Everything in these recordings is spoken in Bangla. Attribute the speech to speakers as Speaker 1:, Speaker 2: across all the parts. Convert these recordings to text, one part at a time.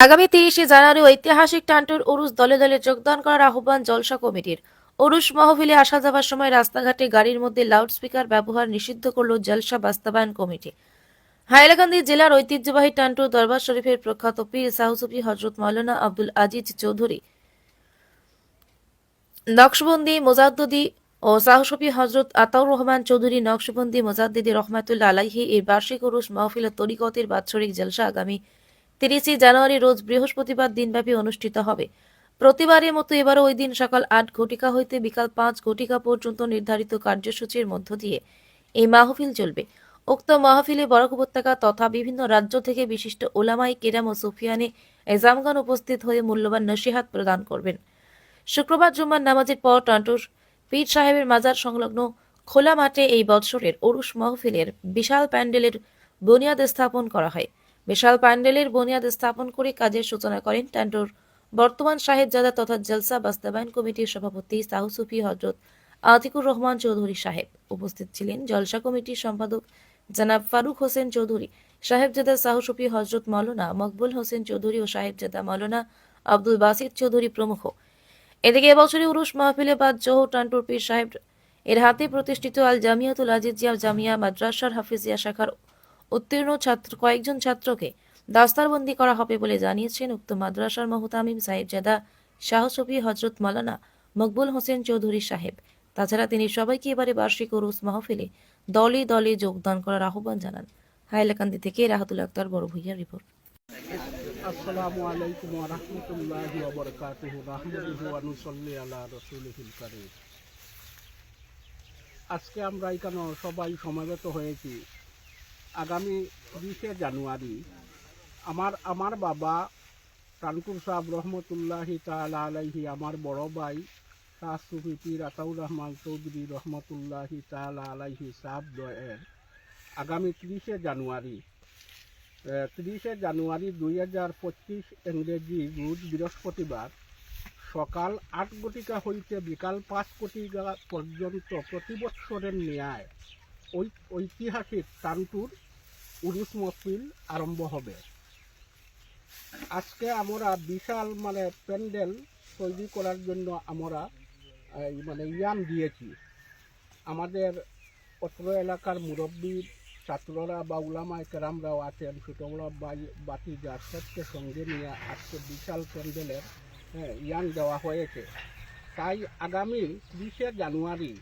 Speaker 1: আগামী তিরিশে জানুয়ারি ঐতিহাসিক টান্টুর উরুস দলে দলে যোগদান করার আহ্বান জলসা কমিটির। উরুস মহফিলে আসা যাওয়ার সময় রাস্তাঘাটে গাড়ির মধ্যে লাউডস্পিকার ব্যবহার নিষিদ্ধ করল জলসা বাস্তবায়ন কমিটি। হাইলাকান্দি জেলার ঐতিহ্যবাহী টান্টুর দরবার শরীফের প্রখ্যাত পীর সাহুসুফি হজরত মাওলানা আব্দুল আজিজ চৌধুরী। নকশবন্দি মোজাদ্দদি ও সাহসফি হজরত আতাউর রহমান চৌধুরী নকশবন্দি মোজাদ্দিদি রহমাতুল্লা আলাইহি এর বার্ষিক উরুস মাহফিল ও তরিকতের বাৎসরিক জলসা আগামী তিরিশে জানুয়ারি রোজ বৃহস্পতিবার দিনব্যাপী অনুষ্ঠিত হবে। প্রতিবারের মতো এবারও ওই দিন সকাল আট ঘটিকা হইতে বিকাল পাঁচ ঘটিকা পর্যন্ত নির্ধারিত কার্যসূচির মধ্য দিয়ে এই মাহফিল চলবে। উক্ত মাহফিলে বরাক উপত্যকা তথা বিভিন্ন রাজ্য থেকে বিশিষ্ট ওলামাই কেরাম ও সুফিয়ানে এজামগান উপস্থিত হয়ে মূল্যবান নসিহাত প্রদান করবেন। শুক্রবার জুম্মার নামাজের পর টান্টুর পীর সাহেবের মাজার সংলগ্ন খোলা মাঠে এই বৎসরের ওরুস মাহফিলের বিশাল প্যান্ডেলের বুনিয়াদ স্থাপন করা হয়। বিশাল প্যান্ডেলের বুনিয়াদ স্থাপন করে কাজের সূচনা করেন টান্টুর বর্তমান সাহেবজাদা তথা জলসা বাস্তবায়ন কমিটির সভাপতি সাহুসুফি হজরত আতিকুর রহমান চৌধুরী সাহেব। উপস্থিত ছিলেন জলসা কমিটির সম্পাদক জনাব ফারুক হোসেন চৌধুরী সাহেবজাদা সাহুসুফি হজরত মৌলানা মকবুল হোসেন চৌধুরী ও সাহেবজাদা মৌলানা আব্দুল বাসিদ চৌধুরী প্রমুখ। এদিকে এবছরে উরুস মাহফিলে বাদ জোহর টান্টুর পীর সাহেব এর হাতে প্রতিষ্ঠিত আল জামিয়াতুল আজিজিয়া জামিয়া মাদ্রাসার হাফিজিয়া শাখার উত্তীর্ণ ছাত্র কয়েকজন ছাত্রকে দাস্তারবন্দি করা হবে বলে জানিয়েছেন উক্ত মাদ্রাসার মহতামিম সাহেবজাদা শাহসফি হজরত মালানা মকবুল হোসেন চৌধুরী সাহেব। তাছাড়া তিনি সবাইকে এবারে বার্ষিক উরুস মাহফিলে দলে দলে যোগদান করার আহ্বান জানান। হাইলাকান্দি থেকে রাহাতুল আক্তার, বড় ভূইয়া রিপোর্ট।
Speaker 2: আসসালামু আলাইকুম ওয়া রাহমাতুল্লাহি ওয়া বারাকাতুহু। নাহমাদুহু ওয়া নুসাল্লি আলা রাসূলিহিল কারীম। আজকে আমরা এখানে সবাই সমাবেত হয়েছি। আগামী বিশে জানুয়ারি আমার আমার বাবা কানপুর সাহেব রহমতুল্লাহি আলাইহি, আমার বড় ভাই শাহ সুফি পীর আতাউর রহমান চৌধুরী রহমতুল্লাহি আলাইহি সাহেব দয়ের আগামী তিরিশে জানুয়ারি তিরিশে জানুয়ারি দুই হাজার পঁচিশ ইংরেজি রোজ বৃহস্পতিবার সকাল আট ঘটিকা হইতে বিকাল পাঁচ কোটিকা পর্যন্ত প্রতি বৎসরের ন্যায় ঐতিহাসিক টানটুর উরুস মহফিল আরম্ভ হবে। আজকে আমরা বিশাল মানে প্যান্ডেল তৈরি করার জন্য আমরা মানে ইয়াম দিয়েছি। আমাদের অত্র এলাকার মুরব্বী ছাত্ররা বা উলামায় কেরামরাও আছেন ছোটবড় বাতি যা সবকে সঙ্গে নিয়ে আজকে বিশাল প্যান্ডেলের হ্যাঁ, ইয়ান দেওয়া হয়েছে। তাই আগামী বিশে জানুয়ারি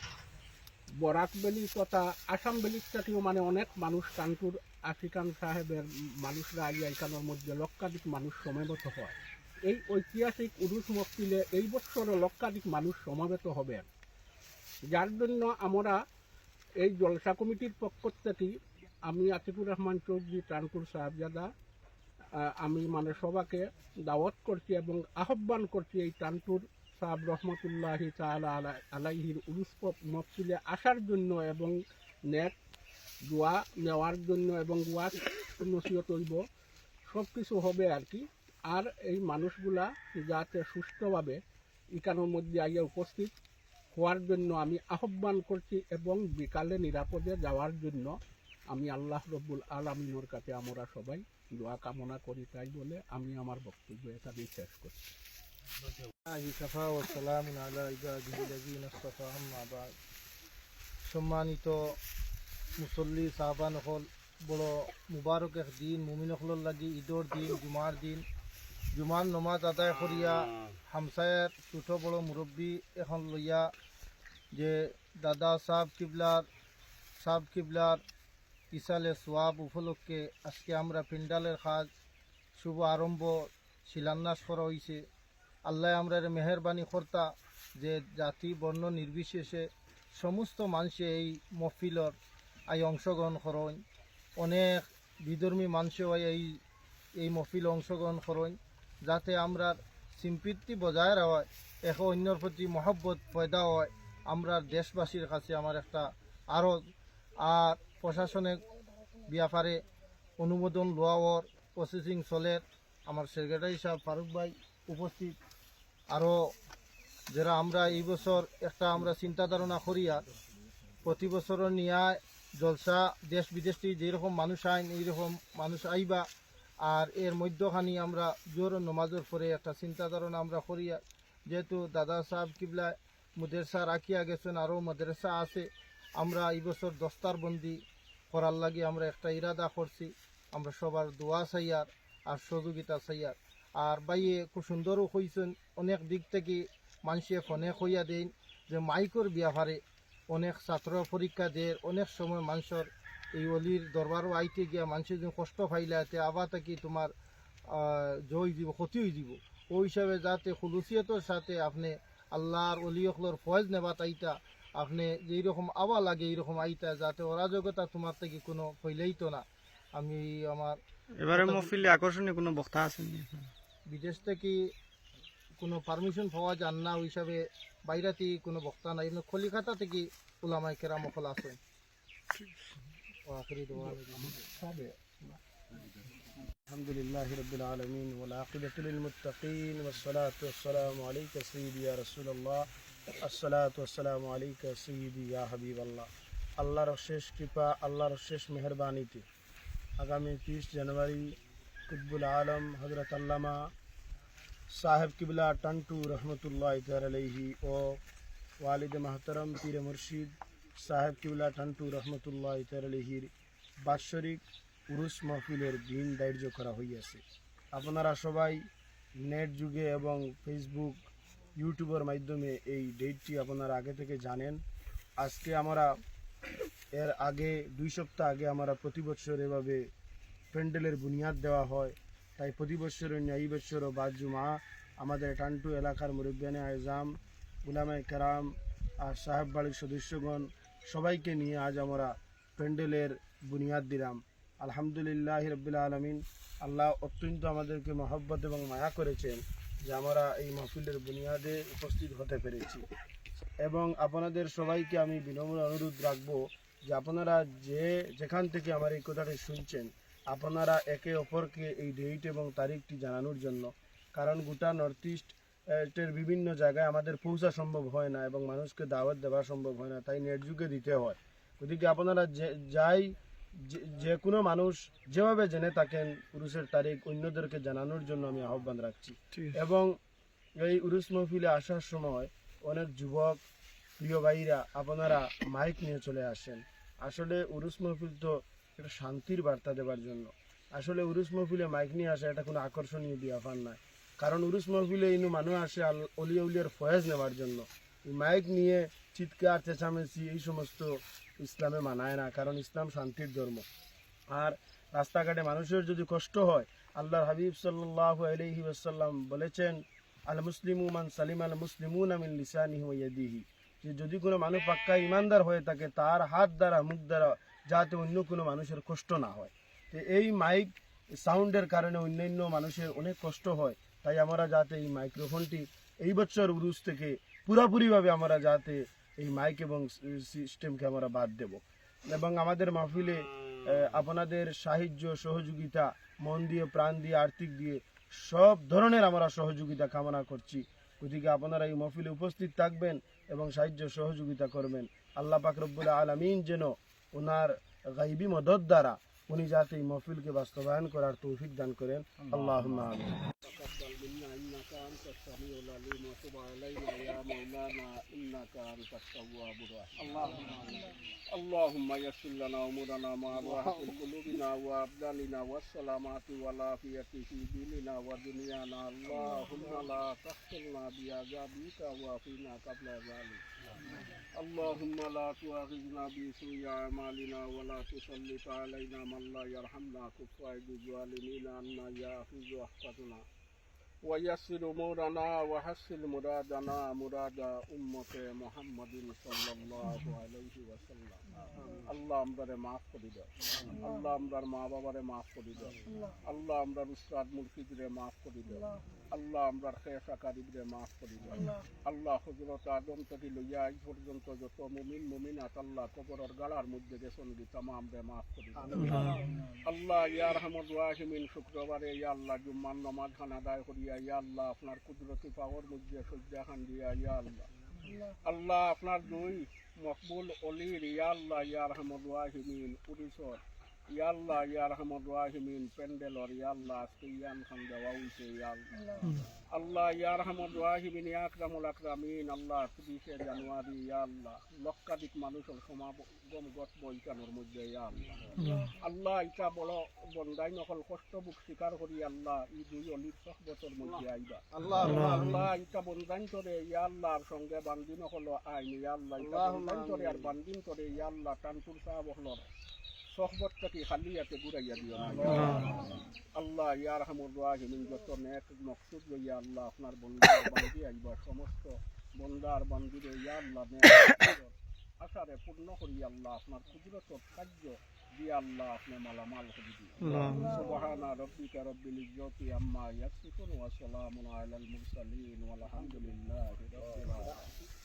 Speaker 2: বরাকবেলি তথা আসাম থেকেও মানে অনেক মানুষ কানপুর আফ্রিকান সাহেবের মানুষরা আইয়া এখানের মধ্যে লক্ষাধিক মানুষ সমাবেত হয়। এই ঐতিহাসিক উরুস মফিলে এই বছরও লক্ষাধিক মানুষ সমাবেত হবেন। যার জন্য আমরা এই জলসা কমিটির পক্ষ থেকে আমি আতিকুর রহমান চৌধুরী প্রাণপুর সাহেবজাদা আমি মানে সবাকে দাওয়াত করছি এবং আহ্বান করছি এই টানপুর সাহেব রহমতুল্লাহি আলা- আলাইহির উরুস মফসিলে আসার জন্য এবং নেট দোয়া নেওয়ার জন্য এবং ওয়াজ নসিহত হইব সব কিছু হবে আর কি। আর এই মানুষগুলা যাতে সুস্থভাবে এখানের মধ্যে আইয়া উপস্থিত হওয়ার জন্য আমি আহ্বান করছি এবং বিকালে নিরাপদে যাওয়ার জন্য আমি আল্লাহ রব্বুল আলমিনের কাছে আমরা সবাই দোয়া কামনা করি, তাই বলে আমি আমার বক্তব্য এখানেই শেষ করছি।
Speaker 3: সম্মানিত মুসল্লি, সাহাবান হল, বড় মুবারক দিন মুমিন হলর লাগি ঈদর দিন, জুমার দিন। জুমার নমাজ আদায় করিয়া হামসায়ের ছোট বড় মুরব্বী এখন লইয়া যে দাদা সাহ কিবলার সাহ কিবলার ইসালে সোয়াব উপলক্ষে আজকে আমরা পেন্ডালের কাজ শুভ আরম্ভ, শিলান্যাস করা হয়েছে আল্লাহ আমরা মেহরবানি কর্তা যে জাতি, বর্ণ নির্বিশেষে সমস্ত মানুষে এই মহফিলর আই অংশগ্রহণ করেন। অনেক বিধর্মী মানুষেও এই এই মহফিল অংশগ্রহণ করেন যাতে আমরা সিম্পিতি বজায় রাখা এক অন্যর প্রতি মহব্বত পয়দা হয়। আমরা দেশবাসীর কাছে আমার একটা আরও আর প্রশাসনিক ব্যাপারে অনুমোদন লওয়ার প্রসেসিং চলের আমার সেক্রেটারি সাহেব ফারুক ভাই উপস্থিত। আরও যারা আমরা এই বছর একটা আমরা চিন্তা ধারণা করিয়া প্রতি বছরের নিয়ে জলসা দেশ বিদেশ থেকে যেরকম মানুষ আইন, এইরকম মানুষ আইবা। আর এর মধ্যখানি আমরা জোর নমাজের পরে একটা চিন্তা ধারণা আমরা করি যেহেতু দাদা সাহেব কিবলা মাদ্রাসা রাখিয়া গেছেন আরও মাদ্রাসা আছে, আমরা এই বছর দস্তারবন্দি করার লাগে আমরা একটা ইরাদা করছি। আমরা সবার দোয়া চাইয়ার আর সহযোগিতা চাইয়ার। আর বাইয়ে খুব সুন্দরও হয়েছেন অনেক দিক থেকে মানুষে ফোনে কইয়া দেন যে মাইকর ব্যাপারে অনেক ছাত্র পরীক্ষা দেয় অনেক সময় মানুষের এই অলির দরবারও আইতে গিয়া মানুষের যে কষ্ট পাইলে আতে আবার থাকি তোমার জয় দিব ক্ষতি হয়ে দিব। ওই হিসাবে যাতে খুলুসিয়তর সাথে আপনি আল্লাহর অলিয়কলর ফয়েজ নেবা তাইটা আপনি যেই রকম আওয়া লাগে এইরকম আইতা যাতে অরাজকতা তোমার থেকে কোনো ফইলেই তো না। আমি আমার
Speaker 4: এবারে মহফিলে আকর্ষণীয় কোনো বক্তা আছেন
Speaker 3: বিদেশ থেকে কোনো পারমিশন পাওয়া যান না ওই হিসাবে বাইরে থেকে কোনো বক্তা নাই এমনি কলিকাতা থেকে ওলামাই কেরাম অকল আছে ও আখরি দোয়া
Speaker 5: الحمد لله رب العالمين والعاقبة للمتقين والصلاة والسلام عليك سيدي يا رسول الله الصلاة والسلام عليك سيدي يا حبيب الله আল্লাহর শেষ কৃপা আল্লাহর শেষ মেহরবানিতে আগামী তিরিশ জানুয়ারি কুতবুল আলম হজরত আল্লামা সাহেব কিবলা টান্টু রহমতুল্লাহ আলহি ও ওয়ালিদ মাহতারম পীর মুর্শিদ সাহেব কিবলা টান্টু রহমতুল্লাহ আলহির বাৎসরিক উরুস মাহফিলের দিন ধার্য করা হইয়াছে। আপনারা সবাই নেট যুগে এবং ফেসবুক ইউটিউবের মাধ্যমে এই ডেটটি আপনারা আগে থেকে জানেন। আজকে আমরা এর আগে, দুই সপ্তাহ আগে আমরা প্রতি বছর এভাবে প্যান্ডেলের বুনিয়াদ দেওয়া হয়। তাই প্রতি ন্যায় এই বছরও বাদ জুমা আমাদের টান্টু এলাকার মুরব্বানে আয়জাম গুলামায় কেরাম আর সাহেব বাড়ির সদস্যগণ সবাইকে নিয়ে আজ আমরা প্যান্ডেলের বুনিয়াদ দিলাম। আলহামদুলিল্লাহ রবিল আলমিন। আল্লাহ অত্যন্ত আমাদেরকে মহব্বত এবং মায়া করেছেন যে আমরা এই মাহফিলের বুনিয়াদে উপস্থিত হতে পেরেছি। এবং আপনাদের সবাইকে আমি বিনম্র অনুরোধ রাখব যে আপনারা যে যেখান থেকে আমার এই কথাটি শুনছেন আপনারা একে অপরকে এই ডেট এবং তারিখটি জানানোর জন্য কারণ গোটা নর্থ ইস্ট এর বিভিন্ন জায়গায় আমাদের পৌঁছা সম্ভব হয় না এবং মানুষকে দাওয়াত দেওয়া সম্ভব হয় না তাই নেট যুগে দিতে হয়। গতিকে আপনারা যে যাই যে- কোনো মানুষ যেভাবে জেনে থাকেন পুরুষের তারিখ অন্যদেরকে জানানোর জন্য আমি আহ্বান রাখছি। এবং এই উরুস মহফিলে আসার সময় অনেক যুবক প্রিয় ভাইরা আপনারা মাইক নিয়ে চলে আসেন। আসলে উরুস মহফিল তো একটা শান্তির বার্তা দেওয়ার জন্য। আসলে উরুস মহফিলে মাইক নিয়ে আসা এটা কোনো আকর্ষণীয় বিয়াফান নয়। কারণ উরুস মহফিলে ইনু মানুষ আসে অলিয়া উলিয়ার ফয়েজ নেওয়ার জন্য। মাইক নিয়ে চিৎকার, চেঁচামেচি এই সমস্ত ইসলামে মানায় না, কারণ ইসলাম শান্তির ধর্ম। আর রাস্তাঘাটে মানুষের যদি কষ্ট হয়, আল্লাহর হাবিব সাল্লাহ আলহি ওসাল্লাম বলেছেন, আল মুসলিমু মান সালিম আল মুসলিমুন আমিন ইয়াদিহি। যে যদি কোনো মানুষ পাক্কা ইমানদার হয়ে থাকে, তার হাত দ্বারা, মুখ দ্বারা যাতে অন্য কোনো মানুষের কষ্ট না হয়। তো এই মাইক সাউন্ডের কারণে অন্যান্য মানুষের অনেক কষ্ট হয়। তাই আমরা যাতে এই মাইক্রোফোনটি এই বছর উরুস থেকে পুরোপুরিভাবে আমরা যাতে এই মাইক এবং সিস্টেমকে আমরা বাদ দেব। এবং আমাদের মাহফিলে আপনাদের সাহায্য, সহযোগিতা, মন দিয়ে, প্রাণ দিয়ে, আর্থিক দিয়ে সব ধরনের আমরা সহযোগিতা কামনা করছি। গতিকে আপনারা এই মহফিলে উপস্থিত থাকবেন এবং সাহায্য, সহযোগিতা করবেন। আল্লাহ পাক আলমিন যেন ওনার গাইবি মদত দ্বারা উনি যাতে এই মহফিলকে বাস্তবায়ন করার তৌফিক দান করেন আল্লাহ আমিন تقبل منا انك انت السميع العليم وتب علينا يا مولانا انك انت التواب الرحيم اللهم اللهم يسر لنا امورنا مع راحه قلوبنا وابداننا والسلامات والعافيه في ديننا ودنيانا اللهم لا تحصلنا بعذابك وافينا قبل ذلك اللهم لا تؤاخذنا بسوء أعمالنا ولا تسلط علينا من لا يرحمنا. كف ايدي الظالمين عنا يا واحفظنا ويسر امورنا وحسن مرادنا مراد امه محمد صلى الله عليه وسلم আল্লাহ আমরারে মাফ করে দাও আল্লাহ আমরার মা বাবারে মাফ করে দাও আল্লাহ আমরার উস্তাদ মুর্শিদরে মাফ করে দাও আল্লাহ আমরার খেসা কারিবরে মাফ করে দাও আল্লাহ হজরত আদম থেকে লইয়া আজ পর্যন্ত যত মুমিন মুমিনাত আল্লাহ কবরের গালার মধ্যে গেছেন গি তামাম রে মাফ করে দাও আল্লাহ ইয়া রহমত ওয়াহিমিন শুক্রবারে ইয়া আল্লাহ জুম্মান নমাজ খান আদায় করিয়া ইয়া আল্লাহ, আপনার কুদরতি পাওয়ার মধ্যে সজ্জা খান দিয়া ইয়া আল্লাহ। আল্লাহ আপনার দুই মকবুল অলির, ইয়া আল্লাহ, ইয়া রহমত ওয়াহিমিন উড়িষ্যর
Speaker 2: ইয়া আল্লাহ ইয়া রহমান রাহিমিন প্যান্ডেলর ইয়া আজকে ইয়ান খান দেওয়া হয়েছে ইয়া আল্লাহ আল্লাহ ইয়া রহমান রাহিমিন ইয়া আকরামিন আল্লাহ তিরিশে জানুয়ারি ইয়া আল্লাহ লক্ষাধিক মানুষের সমাগম ঘটবো ইকানোর মধ্যে ইয়া আল্লাহ আল্লাহ ইটা বড় বন্দাই নকল কষ্ট বুক স্বীকার করি আল্লাহ ই দুই অলির সহবতর মধ্যে আইবা
Speaker 3: আল্লাহ
Speaker 2: আল্লাহ ইটা বন্দাইন করে ইয়াল্লাহর সঙ্গে বান্দিন হল আইন ইয়া আল্লাহ ইটা বন্দাইন করে আর বান্দিন করে ইয়া টানপুর সাহাব হলর sohbotaki halliyate ɓuraya ɗiyona allah yarhamurrahimin jotto nek noksuɗo ya allah afnar bonlar bandi ayba somosto bonlar bandiɗo ya allah nekor asare পূর্ণ করি আল্লাহ আপনার কুদরত সাহায্য দিয়ে আল্লাহ আপনি মালামাল করে দিন সুবহানা রব্বিকা রব্বিল ইজ্জতি আম্মা ইয়াসিফুন ওয়া সালামুন আলাল মুরসালিন ওয়া আলহামদুলিল্লাহি রাব্বিল আলামিন